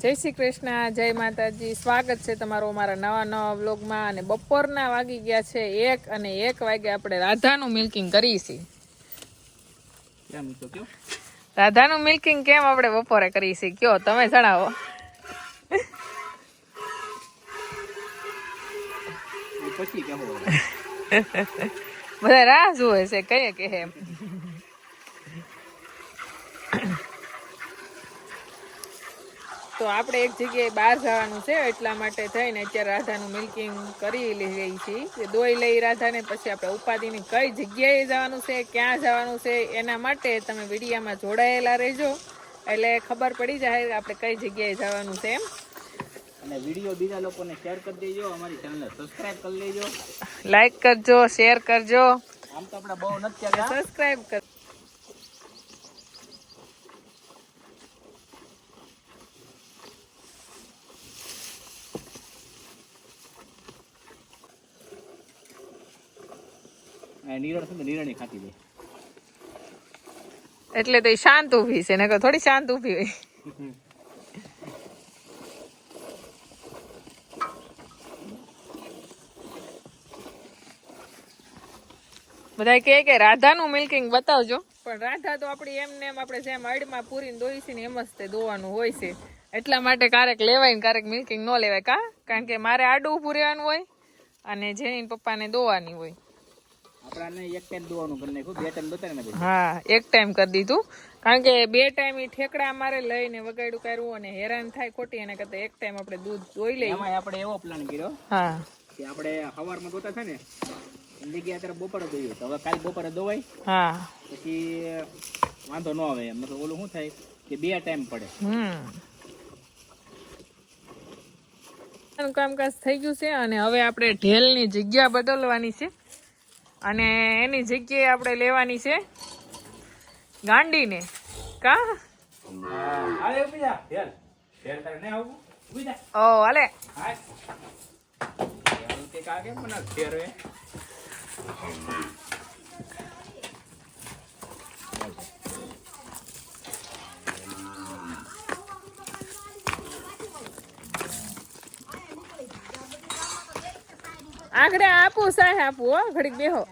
જય શ્રી કૃષ્ણ જય માતાજી. સ્વાગત છે તમારું અમારા નવા નવા વ્લોગમાં અને બપોરના વાગી ગયા છે એક અને એક વાગે આપણે રાધાનું મિલ્કિંગ કરીએ છીએ. રાધાનું મિલ્કિંગ કેમ આપણે બપોરે કરીએ છીએ? કયો તમે જણાવો. બધા રાહ જુએ છે કઈ કે એમ. તો આપણે એક જગ્યાએ બહાર જવાનું છે એટલા માટે થઈને અત્યારે રાધાનું મિલ્કિંગ કરી લઈ છીએ કે દોઈ લઈ રાધાને પછી આપણે ઉપાધિની કઈ જગ્યાએ જવાનું છે ક્યાં જવાનું છે એના માટે તમે વિડીયામાં જોડાયેલા રહેજો. એટલે ખબર પડી જાય આપણે કઈ જગ્યાએ જવાનું છે એમ. અને વીડિયો બીજા લોકોને શેર કરી દેજો અમારી ચેનલને સબસ્ક્રાઇબ કરી લેજો. લાઈક કરજો શેર કરજો. આમ તો આપણે બહુ નથી સબસ્ક્રાઇબ કર ને એટલે તો શાંત ઊભી છે થોડી શાંત ઊભી હોય. બધા કહે કે રાધાનું મિલ્કિંગ બતાવજો. પણ રાધા તો આપણી એમને એમ આપણે જેમ અડમાં પૂરીને દોઈ છે ને એમ જ તે દોવાનું હોય છે. એટલા માટે ક્યારેક લેવાય ને ક્યારેક મિલ્કિંગ ન લેવાય. કા? કારણ કે મારે આડું ઊભું રહેવાનું હોય અને જેની પપ્પાને દોવાની હોય. હા એક ટાઈમ કરી દીધું. કારણ કે બે ટાઈમ ઠેકડા અમારે લઈને વગાડ્યું કર્યું અને હેરાન થાય ખોટી એના કરતા એક ટાઈમ આપણે દૂધ જોઈ લઈએ. આપણે એવો પ્લાન કર્યો હા. કે આપણે સવારમાં ગોતા છે ને એની અત્યારે બપોરે દોઈએ તો હવે કાલે બપોરે દોવાય. હા. પછી વાંધો ન આવે. એમ મતલબ ઓલું શું થાય કે બે ટાઈમ પડે. હમ. કામકાજ થઈ ગયું છે અને હવે આપણે ઢેલની જગ્યા બદલવાની છે. અને એની જગ્યાએ આપણે લેવાની છે ગાંડીને. કા? ઓ હાલે. હા તે કા મને ફેર હે આપું સાહેબ આપું હો ઘડીક બેહો.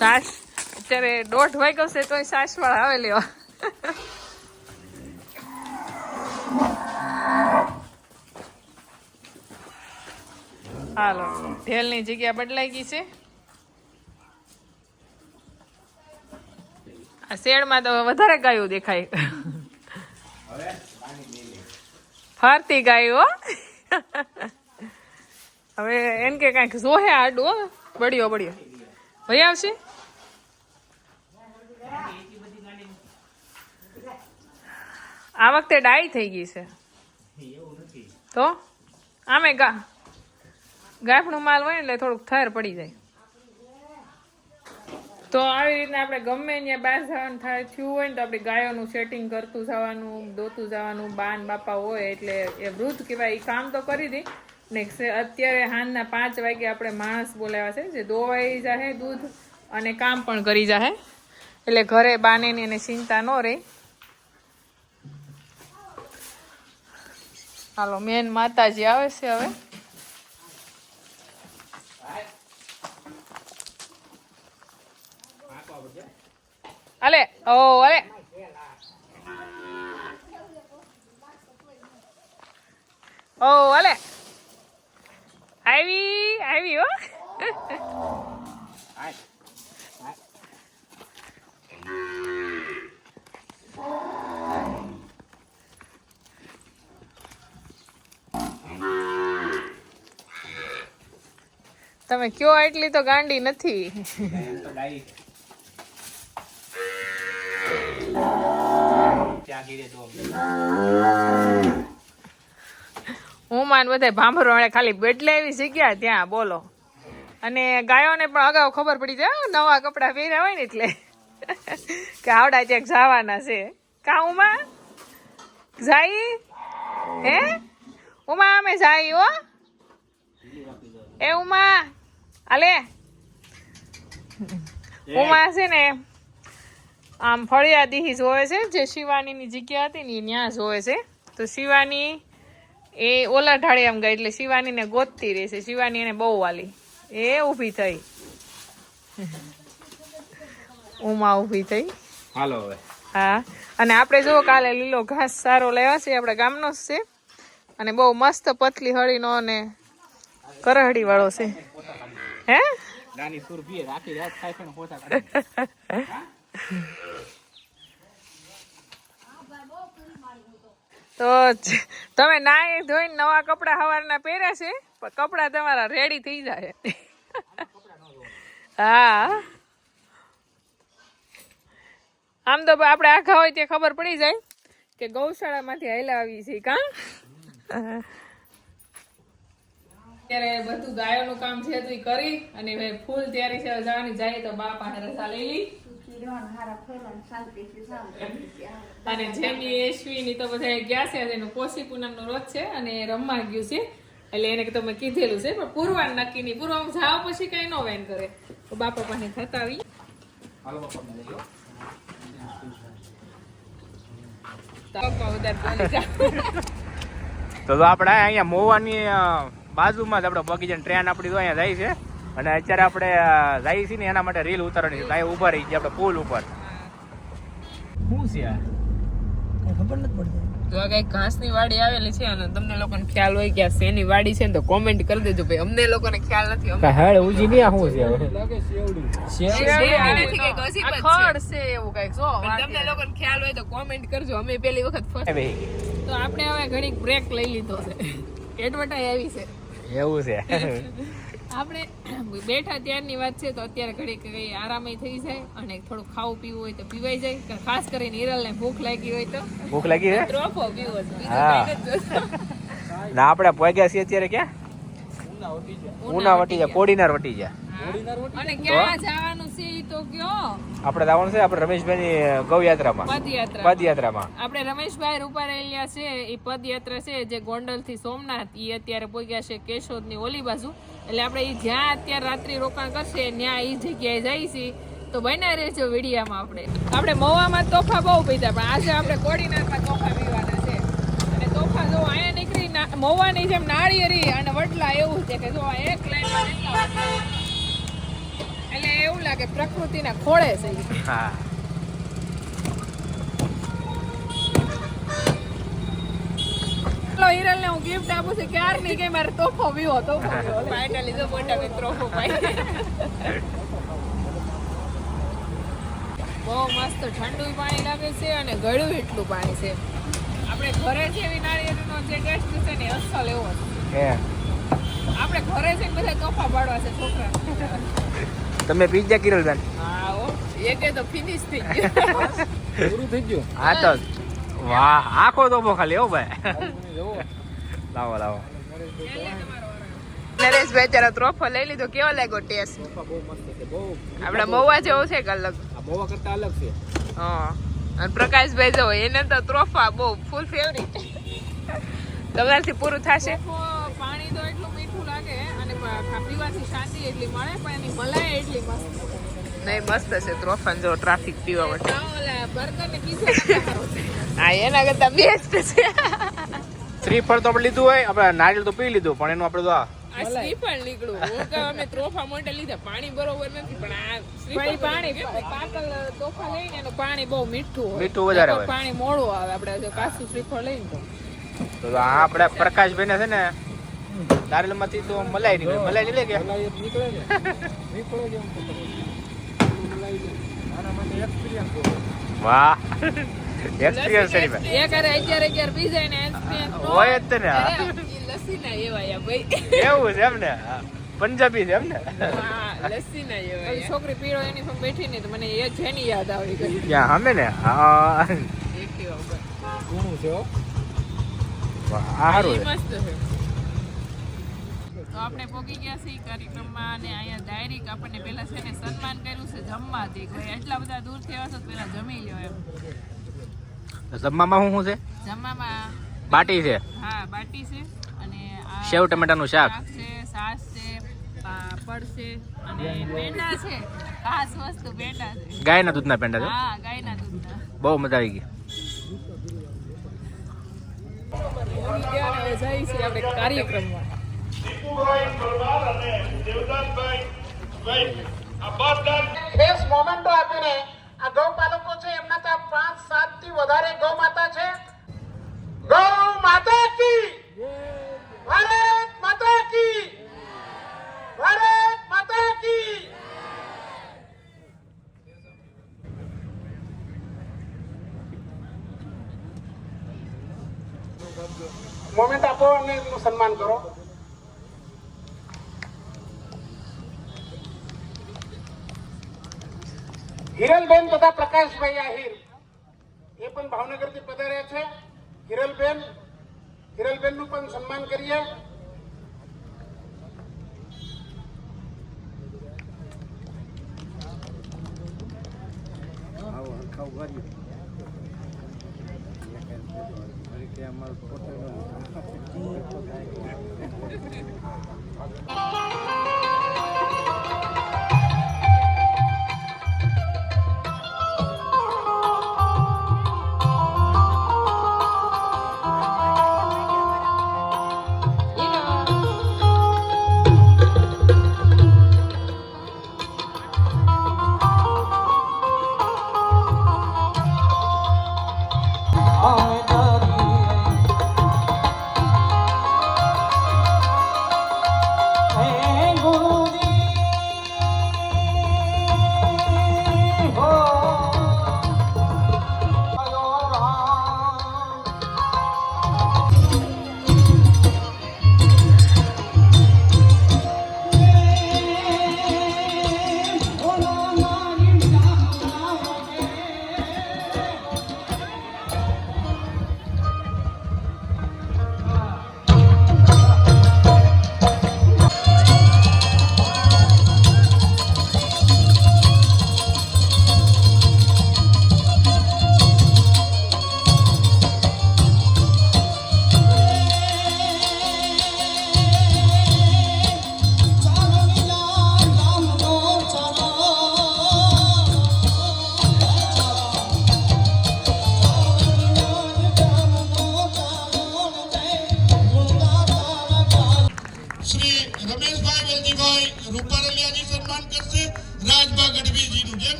સાસ અત્યારે દોઢ વાગ્યો છે તોય સાસ વાળા આવે લેવા હાલો ઢેલની જગ્યા બદલાઈ ગઈ છે. આ શેડમાં તો વધારે ગાયું દેખાય. ફરતી ગાયું હો. હવે એમ કે કાંઈક જોહે આડું, હો. બળ્યો બળ્યો. ભાઈ આવશે? આ વખતે ડાઈ થઈ ગઈ છે. તો આમે ગા ગાંઠનું માલ હોય એટલે થોડુંક થર પડી જાય. તો આવી રીતના આપણે ગમે ત્યાં બહાર જવાનું થાય, થયું હોય ને તો આપણે ગાયોનું સેટિંગ કરતું જવાનું, દોતું જવાનું બાન બાપા હોય એટલે એ વૃદ્ધ કહેવાય એ કામ તો કરી દે. ને સે- અત્યારે હાંજના પાંચ વાગે આપણે માણસ બોલાવ્યા છે, જે દોવાઈ જાહે દૂધ અને કામ પણ કરી જાહે. એટલે ઘરે બાને એને ચિંતા ન રહે. હાલો, મેન માતાજી આવે છે હવે. અલે, ઓ અલે. ઓ, અલે. આવી આવી હો. તમે કયો એટલી તો ગાંડી નથી. ત્યાં હું માન બધા ભાંભરો ખાલી બેટલે એવી જગ્યા ત્યાં બોલો. અને ગાયોને પણ અગાઉ ખબર પડી જાય નવા કપડાં પહેર્યા હોય ને એટલે. કે આવડા ક્યાંક જવાના છે. કા ઉમા? જાય હે? ઉમા અમે જાય હો. એ ઉમા અલે ઉમા છે ને આમ ફળિયાદી જોવે છે જે શિવાનીની જગ્યા હતી ને ત્યાં જોવે છે. તો શિવાની એ ઓલા ઢાળે આમ ગઈ એટલે શિવાનીને ગોતતી રહેશે. શિવાની એને બહુ વાલી. એ ઊભી થઈ. ઉમા ઊભી થઈ. હાલો હવે. હા. અને આપણે જો કાલે લીલો ઘાસ સારો લેવા છે આપણા ગામનો જ છે. અને બહુ મસ્ત પતલી હળીનો અને કરહડી વાળો છે. હે? નાની સુર પીએ આખી રાત થાય છે ને પોતા તો તમે નાય ધોઈને નવા કપડા સવારના પહેર્યા છે, પણ કપડા તમારા રેડી થઈ જાય. હા. આમ તો આપણે આખા હોય તે ખબર પડી જાય કે ગૌશાળામાંથી હાલ્યા આવી છે કા? અત્યારે બધું ગાયોનું કામ છે તો કરી, અને ફૂલ તૈયારી છે જવાની જાય તો બાપા રસા લઈ લી. અને જેની એશ્વીની તો બધા ગયા છે એનું પોષી પૂનમનો રોજ છે અને એ રમવા ગયું છે. એટલે એને તમે કીધેલું છે પણ પૂરવાનું નક્કી નહીં. પૂરવામાં જાઓ પછી કઈ નો વેન કરે. તો બાપા પાસે થતા આવી હાલો બાપા મને લઈ લો. તો આપણે અહીંયા મોવાની બાજુમાં જ આપણે બગીચા ટ્રેન આપણી તો અહીંયા જાય છે. અને અત્યારે આપણે જઈએ છીએ ને એના માટે રીલ ઉતારવાની છે. તો અહીંયા ઊભા રહી ગયા આપણે પુલ ઉપર. શું છે આ? તો આ ઘાસની વાડી આવેલી છે અને તમને લોકોને ખ્યાલ હોય કે આ શેની વાડી છે ને તો કોમેન્ટ કરી દેજો ભાઈ. અમને લોકોને ખ્યાલ નથી. અમે હેડ ઉજી નહીં આ શું છે શેરડી નથી કંઈક હજી પણ ખડ છે એવું કંઈક. જો તમને લોકોને ખ્યાલ હોય તો કોમેન્ટ કરજો. અમે પેલી વખત first- તો આપણે હવે ઘણી બ્રેક લઈ લીધો છે. એડવર્ટાઈ આવી છે. એવું છે. આપણે બેઠા ત્યારની વાત છે તો અત્યારે ઘડીક કઈ આરામય થઈ જાય અને થોડું ખાવું પીવું હોય તો પીવાઈ જાય. ખાસ કરીને હિરલને ભૂખ લાગી હોય તો. ભૂખ લાગી હોય ત્રોફો પીવો. ના આપણે પોગ્યા છીએ અત્યારે ક્યાં? ઉના વટી જાય કોડીનાર વટી જાય અને ક્યાં જવાનું છે ઈ તો કયો? આપણે જવાનું છે આપણે રમેશભાઈની ગૌયાત્રામાં. પદયાત્રા. પદયાત્રામાં. આપણે રમેશભાઈ રૂપારેલિયા છે. એ પદયાત્રા છે જે ગોંડલથી સોમનાથ ઈ અત્યારે પોગ્યા છે કેશોદની ઓલી બાજુ. એટલે આપણે એ જ્યાં અત્યારે રાત્રિ રોકાણ કરશે, ત્યાં ઈ જગ્યાએ જઈશી. તો બન્યા રહેજો વિડીયામાં આપણે. આપણે મવામાં તોફા બહુ પીધા, પણ આજે આપણે કોડીનારમાં તોફા પીવાના છે. અને તોફા જો અહીંયા નીકળી મવાની જેમ નાળિયેરી અને વડલા એવું છે કે જો એક લાઈનમાં એટલે એવું લાગે પ્રકૃતિના ખોળે છે હા. હિરલ ને હું ગિફ્ટ આપું છું ક્યાર નહીં કે મારે તોફો પીવો તોફો પીવો ફાઇનલી જો મોટા તોફો પાઈ. બહુ મસ્ત ઠંડુ પાણી લાગે છે અને ગળ્યું એટલું પાણી છે. આપણે ઘરે છે એવી નાળિયેરનો જે ટેસ્ટ છે ને અસલ એવો છે. આપણે ઘરે છે બધા તોફા પાડવા છે છોકરા. તમે પીઝા કિરલબેન હા ઓ એકે તો ફિનિશ થઈ ગયું પૂરું થઈ ગયું. હા તો. વાહ આખો તોફો ખાલી હો ભાઈ. લાવો લાવો. નરેશ બેચારા ત્રોફો લઈ લીધો. કેવો લાગ્યો ટેસ્ટ બહુ મસ્ત આપણે મહુવા જેવો છે કે અલગ? આ કરતા અલગ છે. હા. અને પ્રકાશભાઈ જો એને તો ત્રોફા બહુ ફૂલ ફેવરિટ તમારાથી પૂરું થશે? પાણી તો એટલું મીઠું લાગે અને પીવાથી શાંતિ એટલી મળે પણ એની મલાઈ એટલી મસ્ત. નહીં મસ્ત છે ત્રોફાન જો ટ્રાફિક પીવા માટે. હા એના કરતા બેસ્ટ છે. શ્રીફળ તો આપણે લીધું હોય આપણે નારિયેળ તો પી લીધું પણ એનું આપણે તો શ્રીફળ નીકળું અમે ત્રોફા માટે લીધા. પાણી બરોબર નથી પણ આ પાણી પાતળ તોફા લઈને એનું પાણી બહુ મીઠું મીઠું વધારે હોય. પાણી મોડું આવે આપણે જો કાચું શ્રીફળ લઈને તો. તો આ આપણે પ્રકાશભાઈ છે ને નારિયેળમાંથી તો મલાઈ નીકળે મલાઈ નીકળે કે વાહ. એક્સપિરિયન્સ છે ભાઈ. એક અરે અગિયાર અગિયાર પી જાય ને એક્સપિરિયન્સ હોય જ ને. લસ્સી ના એવાય ભાઈ. એવું છે એમ ને? પંજાબી છે એમ ને? હા, લસ્સી ના એવાય છોકરી પીળો એની પર બેઠી ને તો મને એ જેની યાદ આવી ગઈ. ત્યાં હમે ને? હા. એક્ટિવા ઉપર વાહ, આ સારું ઈ છે મસ્ત છે. તો આપણે પોગી ગયા છીએ કાર્યક્રમમાં અને અહીંયા ડાયરેક્ટ આપણને પહેલાં છે ને સન્માન કર્યું છે જમવાથી કોઈ એટલા બધા દૂરથી થયા છો તો પહેલાં જમી લો એમ. જમવામાં શું શું છે? જમવામાં બાટી છે. હા બાટી છે અને આ સેવ ટમેટાનું શાક. છે છાશ છે પાપડ છે અને પેંડા છે. ખાસ વસ્તુ પેંડા છે. ગાયના દૂધના પેંડા છે? હા ગાયના દૂધના. બહુ મજા આવી ગઈ. કાર્યક્રમમાં. દીપુભાઈ પરમાર અને આપીને આ ગૌપાલકો છે, એમના ત્યાં પાંચ, સાત વધારે ગૌ માતા છે. ગૌ માતા કી! ભારત માતા કી! ભારત માતા કી! મોમેન્ટ આપો અને સન્માન કરો. હિરલબેન તથા પ્રકાશભાઈ આહિર એ પણ ભાવનગરથી પધાર્યા છે હિરલબેન હિરલબેનનું પણ સન્માન કરીએ શ્રી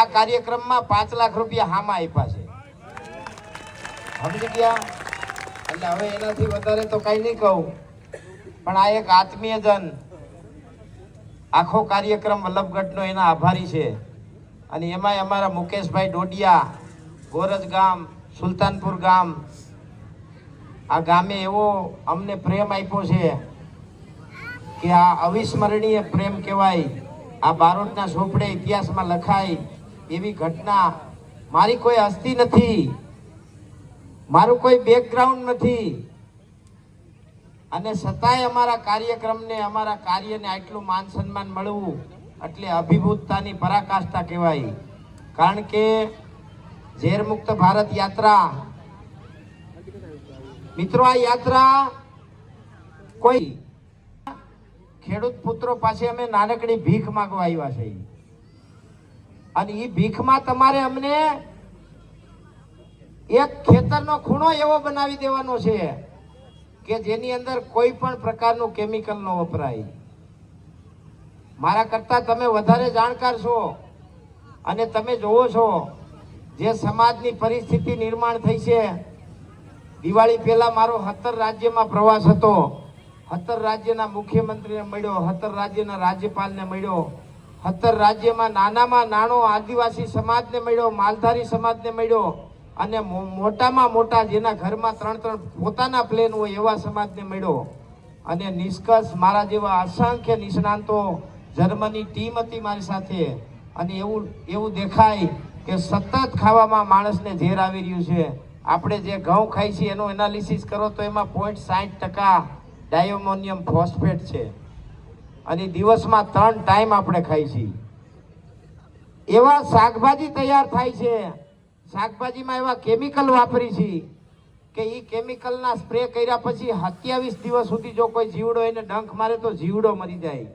આ કાર્યક્રમમાં પાંચ લાખ રૂપિયા હામાં આપ્યા છે. સમજી ગયા? એટલે હવે એનાથી વધારે તો કઈ નહીં કહું. પણ આ એક આત્મીય જન આખો કાર્યક્રમ વલ્લભગઢનો એના આભારી છે. અને એમાંય અમારા મુકેશભાઈ ડોડિયા, ગોરજ ગામ, સુલતાનપુર ગામ, આ ગામે એવો અમને પ્રેમ આપ્યો છે કે આ અવિસ્મરણીય પ્રેમ કહેવાય. આ બારોટના ચોપડે ઇતિહાસમાં લખાય એવી ઘટના. મારી કોઈ હસ્તી નથી. મારું કોઈ બેકગ્રાઉન્ડ નથી. અને છતાંય અમારા કાર્યક્રમને, અમારા કાર્યને આટલું માન સન્માન મળવું એટલે અભિભૂતતાની પરાકાષ્ઠા કહેવાય. કારણ કે ઝેરમુક્ત ભારત યાત્રા. મિત્રો, આ યાત્રા કોઈ ખેડૂત પુત્રો પાસે અમે નાનકડી ભીખ માંગવા આવ્યા છે અને એ ભીખમાં તમારે અમને એક ખેતરનો ખૂણો એવો બનાવી દેવાનો છે કે જેની અંદર કોઈ પણ પ્રકારનું કેમિકલ ન વપરાય. મારા કરતા તમે વધારે જાણકાર છો અને તમે જોવો છો જે સમાજની પરિસ્થિતિ નિર્માણ થઈ છે. દિવાળી પહેલા મારો હતર રાજ્યમાં પ્રવાસ હતો. હતર રાજ્યના મુખ્યમંત્રીને મળ્યો, હતર રાજ્યના રાજ્યપાલને મળ્યો. સત્તર રાજ્યમાં નાનામાં નાનો આદિવાસી સમાજને મળ્યો, માલધારી સમાજને મળ્યો અને મોટામાં મોટા જેના ઘરમાં ત્રણ ત્રણ પોતાના પ્લેન હોય એવા સમાજને મળ્યો. અને નિષ્કર્ષ મારા જેવા અસંખ્ય નિષ્ણાંતો જર્મની ટીમ હતી મારી સાથે. અને એવું એવું દેખાય કે સતત ખાવામાં માણસને ઝેર આવી રહ્યું છે. આપણે જે ઘઉં ખાઈ છીએ એનું એનાલિસિસ કરો તો એમાં પોઈન્ટ સાઠ ટકા ડાયોમોનિયમ ફોસ્ફેટ છે. અને દિવસમાં ત્રણ ટાઈમ આપણે ખાઈ છીએ. એવા શાકભાજી તૈયાર થાય છે. શાકભાજીમાં એવા કેમિકલ વાપરી છીએ કે એ કેમિકલના સ્પ્રે કર્યા પછી સત્યાવીસ દિવસ સુધી જો કોઈ જીવડો એને ડંખ મારે તો જીવડો મરી જાય.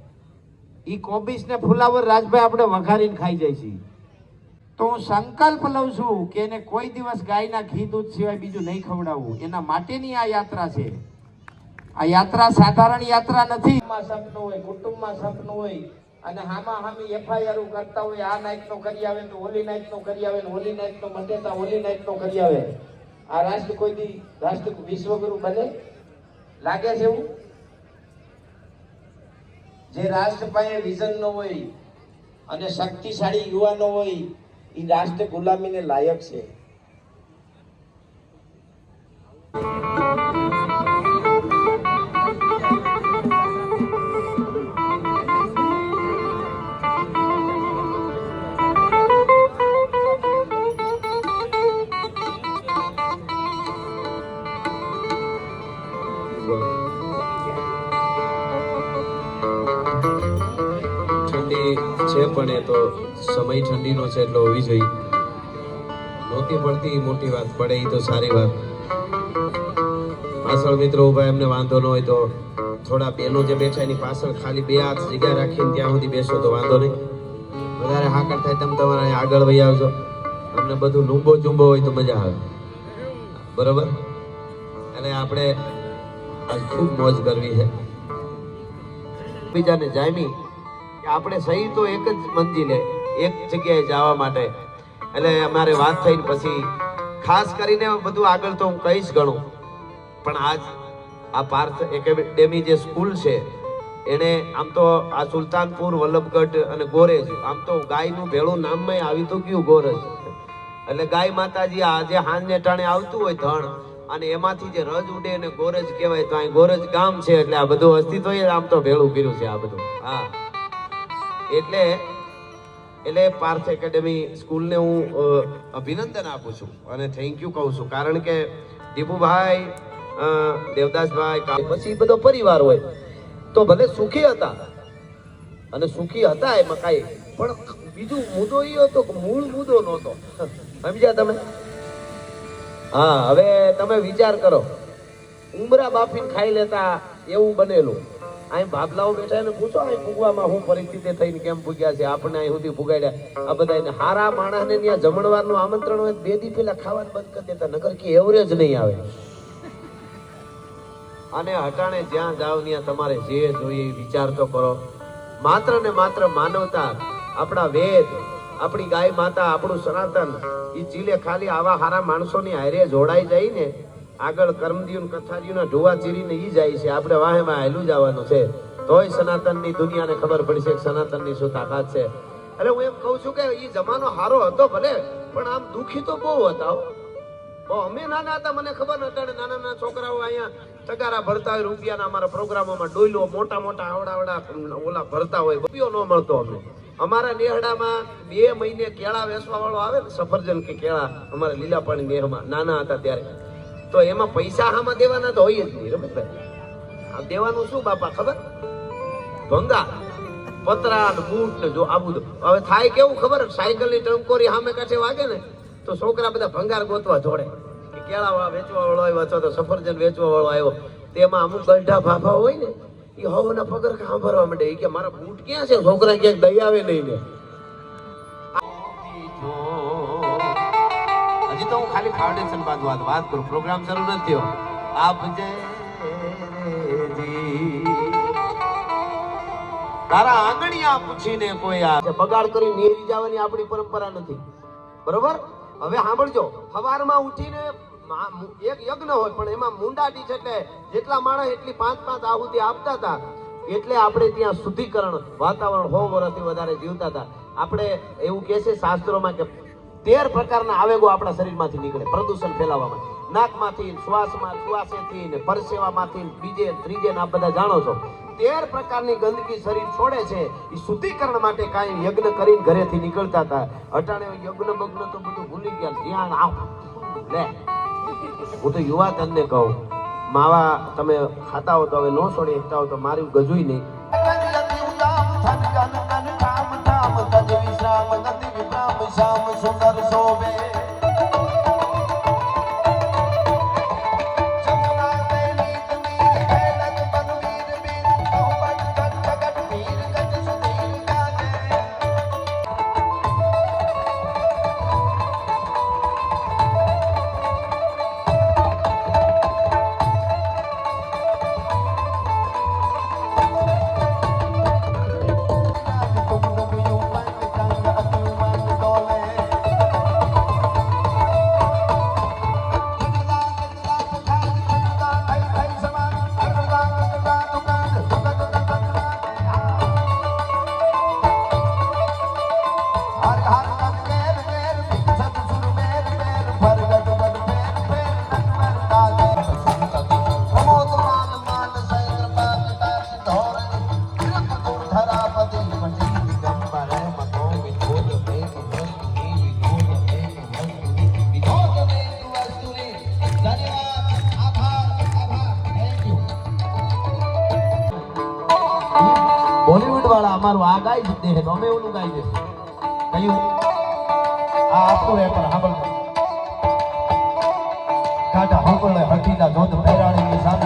એ કોબીસને ફુલાવર રાજભાઈ આપણે વઘારીને ખાઈ જાય છે તો હું સંકલ્પ લઉં છું કે એને કોઈ દિવસ ગાયના ઘી દૂધ સિવાય બીજું નહીં ખવડાવવું. એના માટેની આ યાત્રા છે. આ યાત્રા સાધારણ યાત્રા નથી. સપનું હોય, કુટુંબમાં સપનું હોય, અને હામાં હામી એફઆઈઆર કરતા હોય, આ નાઈટ નો કરી આવે તો હોલી નાઈટ નો કરી આવે ને હોલી નાઈટ નો મંડેતા હોલી નાઈટ નો કરી આવે. આ રાષ્ટ્ર કોઈ દી, રાષ્ટ્ર વિશ્વગુરુ બને? લાગે છે એવું? જે રાષ્ટ્ર પાસે વિઝન ન હોય, અને શક્તિશાળી યુવાનો હોય એ રાષ્ટ્ર ગુલામીને લાયક છે. પણ એ તો સમય ઠંડીનો છે એટલે હોવી જોઈએ. નહોતી પડતી મોટી વાત, પડે એ તો સારી વાત. પાછળ મિત્રો ઊભા, એમને વાંધો ન હોય તો થોડા બેનો જે બેઠા એની પાછળ ખાલી બે હાથ જગ્યા રાખીને ત્યાં સુધી બેસો તો વાંધો નહીં. વધારે હાકર થાય તમે તમારે આગળ વહી આવજો. અમને બધું લૂંબો ચૂંબો હોય તો મજા આવે. બરોબર? અને આપણે આજ ખૂબ મોજ કરવી છે. બીજાને જામી. આપણે સહી તો એક જ મંજિલે એક જગ્યાએ જવા માટે. એટલે અમારે વાત થઈ પછી ખાસ કરીને બધું આગળ તો હું કહીશ ઘણું. પણ આજ આ પાર્થ એકેડેમી જે સ્કૂલ છે, એને આમ તો આ સુલતાનપુર, વલ્લભગઢ અને ગોરેજ આમ તો ગાયનું ભેળું નામમાં આવી તો ગયું ગોરજ એટલે ગાય માતાજી આજે હાંજને ટાણે આવતું હોય ધણ, અને એમાંથી જે રજ ઉડે એને ગોરજ કહેવાય, તો અહીં ગોરજ ગામ છે, એટલે આ બધું અસ્તિત્વ આમ તો ભેળું કર્યું છે આ બધું. હા. એટલે એટલે પાર્થ એકેડેમી સ્કૂલને હું અભિનંદન આપું છું અને થેન્ક યુ કહું છું. કારણ કે દીપુભાઈ દેવદાસભાઈ પછી બધો પરિવાર હોય, તો ભલે સુખી હતા અને સુખી હતા એમાં કાંઈ, પણ બીજું મુદ્દો એ હતો કે મૂળ મુદ્દો નહોતો. સમજ્યા તમે? હા, હવે તમે વિચાર કરો. ઉમરા બાફીને ખાઈ લેતા એવું બનેલું. અહીં બાબલાઓ બેઠા એને પૂછો અહીં ભૂગવામાં શું પરિસ્થિતિ થઈને કેમ ભૂગ્યા છે? આપણે અહીં સુધી ભૂગાડ્યા આ બધા હારા માણસને ત્યાં જમણવારનું આમંત્રણ હોય બે દી પેલા ખાવાનું બંધ કરી દેતા નગર કે એવરેજ નહીં આવે. અને હટાણે જ્યાં જાવ ત્યાં તમારે જે જોઈએ વિચાર તો કરો. માત્ર ને માત્ર માનવતા, આપણા વેદ, આપણી ગાય માતા, આપણું સનાતન એ ચીલે ખાલી આવા હારા માણસોની હારે જોડાઈ જાય ને આગળ કર્મદીયું કથારીઓના ઢોવા ચીરીને ઈ જાય છે. આપણે વાહે વાહે હેલું જવાનું છે. તોય સનાતનની દુનિયાને ખબર પડશે કે સનાતનની શું તાકાત છે. એટલે હું એમ કહું છું કે એ જમાનો હારો હતો ભલે, પણ આમ દુખી તો બહુ હતા. અમે નાના હતા, મને ખબર નતા નાના નાના છોકરાઓ અહીંયા તગારા ભરતા હોય, રૂપિયાના અમારા પ્રોગ્રામોમાં ડોયલો મોટા મોટા આવડા આવડા ઓલા ભરતા હોય. રૂપિયો ન મળતો અમને. અમારા નેહડામાં બે મહિને કેળા વેસવા વાળો આવે ને, સફરજન કે કેળા, અમારા લીલાપાણી નેહમાં, નાના હતા ત્યારે. તો એમાં પૈસા હામાં દેવાના તો હોય જ નહીં રમેશભાઈ આ દેવાનું શું બાપા, ખબર? ભંગા પતરા બૂટ, જો આબુ હવે થાય કેવું ખબર? સાયકલની ટંકોરી સામે કાંઠે વાગે ને, તો છોકરા બધા ભંગાર ગોતવા જોડે. કેળા વેચવા વાળો આવ્યો, અથવા તો સફરજન વેચવા વાળો આવ્યો. તેમાં અમુક ગઢા ભાભા હોય ને, એ હવના પગર કાં ભરવા માંડે કે, મારા બૂટ ક્યાં છે? છોકરા ક્યાંક દઈ આવે નહીં ને. તો હું ખાલી ફાઉન્ડેશન બાંધવા વાત વાત કરું. પ્રોગ્રામ શરૂ નથી થયો. આપ તારા આંગણિયા પૂછીને કોઈ આ બગાડ કરી નીરી જવાની આપણી પરંપરા નથી. બરોબર? હવે સાંભળજો. સવારમાં ઉઠીને એક યજ્ઞ હોય, પણ એમાં મુંડા ડીશ એટલે જેટલા માણસ એટલી પાંચ પાંચ આહુતિ આપતા હતા, એટલે આપણે ત્યાં શુદ્ધિકરણ, વાતાવરણ હો વર્ષથી વધારે જીવતા હતા. આપણે એવું કહે છે શાસ્ત્રોમાં કે તેર પ્રકારના આવેગો આપણા શરીરમાંથી નીકળે. પ્રદૂષણ ફેલાવવામાં. નાકમાંથી શ્વાસમાં, શ્વાસેથી ને પરસેવામાંથી બીજે, ત્રીજે ને આ બધા જાણો છો. તેર પ્રકારની ગંદકી શરીર છોડે છે. એ શુદ્ધિકરણ માટે કાંઈ યજ્ઞ કરીને ઘરેથી નીકળતા હતા. અટાણે યજ્ઞ બગ્ન તો બધું ભૂલી ગયા. ધ્યાન આવ. લે. હું તો યુવા તનને કહું. માવા તમે ખાતા હો તો હવે ન છોડી. શકતા હો તો મારું ગજુય નહીં. তবে ગાય જ દે અમે ઓલું ગાઈ દેશું કયું? આ આપણું પણ સાંભળો કાંટા હોકળે હઠીના ધોધ પહેરાણીની સામે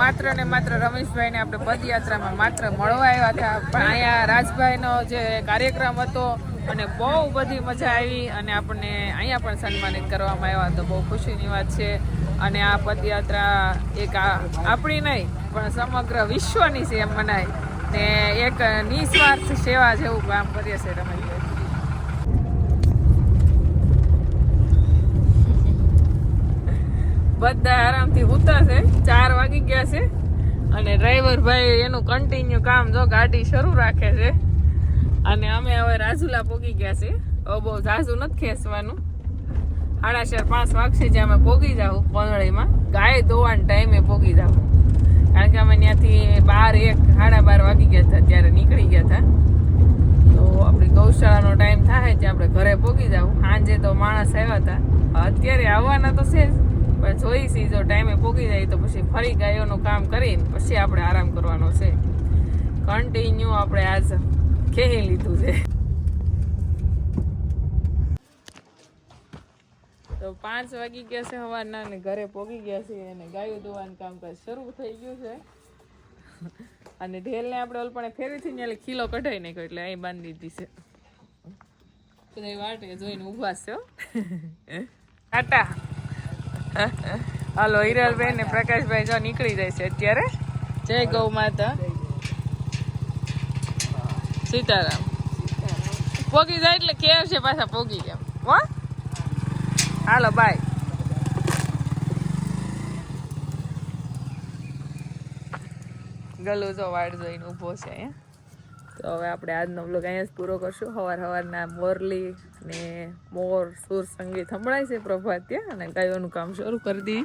માત્ર ને માત્ર રમેશભાઈને આપણે પદયાત્રામાં માત્ર મળવા આવ્યા હતા. પણ અહીંયા રાજભાઈનો જે કાર્યક્રમ હતો અને બહુ બધી મજા આવી અને આપણને અહીંયા પણ સન્માનિત કરવામાં આવ્યા તો બહુ ખુશીની વાત છે. અને આ પદયાત્રા એક આપણી નહીં, પણ સમગ્ર વિશ્વની છે એમ મનાય ને એક નિસ્વાર્થ સેવા જેવું કામ કરીએ છે રમેશભાઈ બધા આરામથી ઉતરશે છે. ચાર વાગી ગયા છે. અને ડ્રાઈવર ભાઈ એનું કન્ટિન્યુ કામ જો ગાડી શરૂ રાખે છે. અને અમે હવે રાજુલા પોગી ગયા છે. હવે બહુ ઝાઝુ નથી ખેંચવાનું. સાડા ચાર પાંચ વાગશે જે અમે પોગી જાવ પંદળીમાં ગાય ધોવાના ટાઈમે પોગી જાવ કારણ કે અમે ત્યાંથી બાર એક, સાડા બાર વાગી ગયા હતા ત્યારે નીકળી ગયા હતા. તો આપણી ગૌશાળાનો ટાઈમ થાય ત્યાં આપણે ઘરે પોગી જાવ સાંજે તો માણસ આવ્યા હતા. અત્યારે આવવાના તો છે જ. પણ જોઈશી જો ટાઈમે પોગી જાય તો પછી ફરી ગાયોનું કામ કરીને પછી આપણે આરામ કરવાનો છે. કન્ટિન્યુ આપણે આજ ખેહી લીધું છે. તો પાંચ વાગી ગયા છે સવારના અને ઘરે પોગી ગયા છે અને ગાયો ધોવાનું કામકાજ શરૂ થઈ ગયું છે. અને ઢેલને આપણે ઓલપણે ફેરીથી ને એટલે ખીલો કઢાઈ નાખ્યો એટલે અહીં બાંધી દીધી છે. બધા વાટે જોઈને ઊભા છે. ટાટા. હાલો, હિરલબેન ને પ્રકાશભાઈ જો નીકળી જાય છે અત્યારે. જય ગૌ માતા. સીતારામ. પોગી જાય એટલે કેવ છે પાછા પોગી ગયા. હો? હાલો, બાય. ગલુ જો વાડ જોઈને ઊભો છે તો હવે આપણે આજનો બ્લોગ અહીંયા જ પૂરો કરશું. સવાર સવારના મોરલી ને મોર સુર સંગીત સંભળાય છે પ્રભાત ત્યાં અને ગાયોનું કામ શરૂ કરી દઈએ